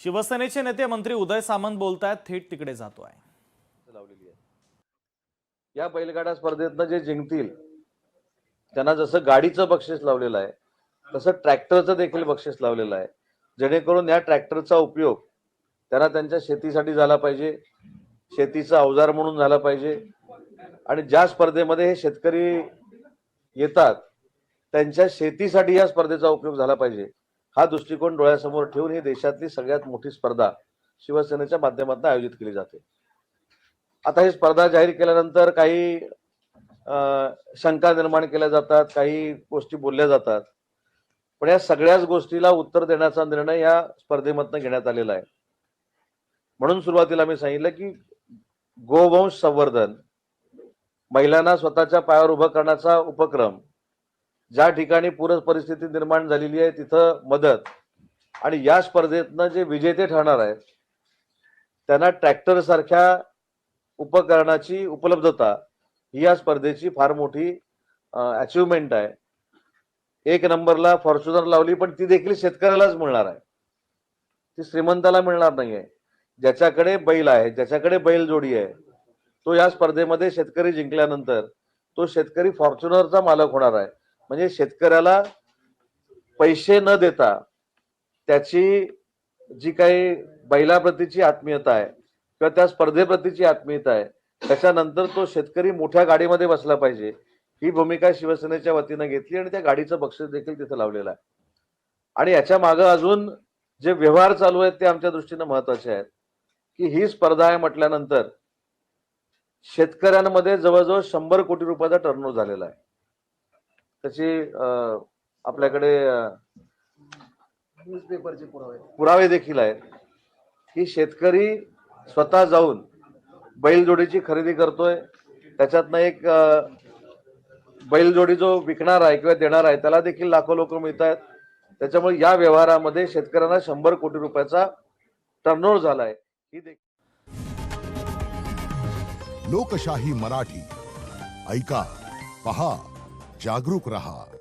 शिवसेनेचे नेते मंत्री उदय सामंत बोलतायत थेट तिकडे जातो लावलेली आहे. या बैलगाडा स्पर्धेतनं जे जिंकतील त्यांना जसं गाडीचं बक्षीस लावलेलं आहे तसं ट्रॅक्टरचं देखील बक्षीस लावलेलं आहे. जेणेकरून या ट्रॅक्टरचा उपयोग त्यांना त्यांच्या शेतीसाठी झाला पाहिजे शेतीचा अवजार म्हणून झाला पाहिजे. आणि ज्या स्पर्धेमध्ये हे शेतकरी येतात त्यांच्या शेतीसाठी या स्पर्धेचा उपयोग झाला पाहिजे. हा दृष्टिकोन डोळ्यासमोर ठेवून ही देशातली सगळ्यात मोठी स्पर्धा शिवसेनेच्या माध्यमातून आयोजित केली जाते. आता ही स्पर्धा जाहीर केल्यानंतर काही अं, शंका निर्माण केल्या जातात काही गोष्टी बोलल्या जातात. पण या सगळ्याच गोष्टीला उत्तर देण्याचा निर्णय या स्पर्धेमधनं घेण्यात आलेला आहे. म्हणून सुरुवातीला मी सांगितलं की गोवंश संवर्धन महिलांना स्वतःच्या पायावर उभं करण्याचा उपक्रम ज्या ठिकाणी पूर परिस्थिती निर्माण झालेली आहे तिथं मदत. आणि या स्पर्धेतनं जे विजेते ठरणार आहेत त्यांना ट्रॅक्टर सारख्या उपकरणाची उपलब्धता ही या स्पर्धेची फार मोठी अचिव्हमेंट आहे. एक नंबरला फॉर्च्युनर लावली पण ती देखील शेतकऱ्यालाच मिळणार आहे. ती श्रीमंताला मिळणार नाहीये. ज्याच्याकडे बैल आहे ज्याच्याकडे बैल जोडी आहे तो या स्पर्धेमध्ये शेतकरी जिंकल्यानंतर तो शेतकरी फॉर्च्युनरचा मालक होणार आहे. म्हणजे शेतकऱ्याला पैसे न देता त्याची जी काही बैलाप्रतीची आत्मीयता आहे किंवा त्या स्पर्धेप्रतीची आत्मीयता आहे त्याच्यानंतर तो शेतकरी मोठ्या गाडीमध्ये बसला पाहिजे. ही भूमिका शिवसेनेच्या वतीनं घेतली आणि त्या गाडीचं बक्षीस देखील तिथं लावलेलं आहे. आणि याच्या मागं अजून जे व्यवहार चालू आहेत ते आमच्या दृष्टीनं महत्त्वाचे आहेत. की ही स्पर्धा आहे म्हटल्यानंतर शेतकऱ्यांमध्ये जवळजवळ शंभर कोटी रुपयाचा टर्नओव्हर झालेला आहे. त्याची आपल्याकडे न्यूजपेपरचे पुरावे. पुरावे देखील आहेत. की शेतकरी स्वतः जाऊन बैलजोडीची खरेदी करतोय. त्याच्यातनं एक बैलजोडी जो विकणार आहे किंवा देणार आहे त्याला देखील लाखो लोक मिळत आहेत त्याच्यामुळे या व्यवहारामध्ये शेतकऱ्यांना शंभर कोटी रुपयाचा टर्नओव्हर झालाय. ही देखील लोकशाही मराठी. ऐका पहा. जागरूक रहा।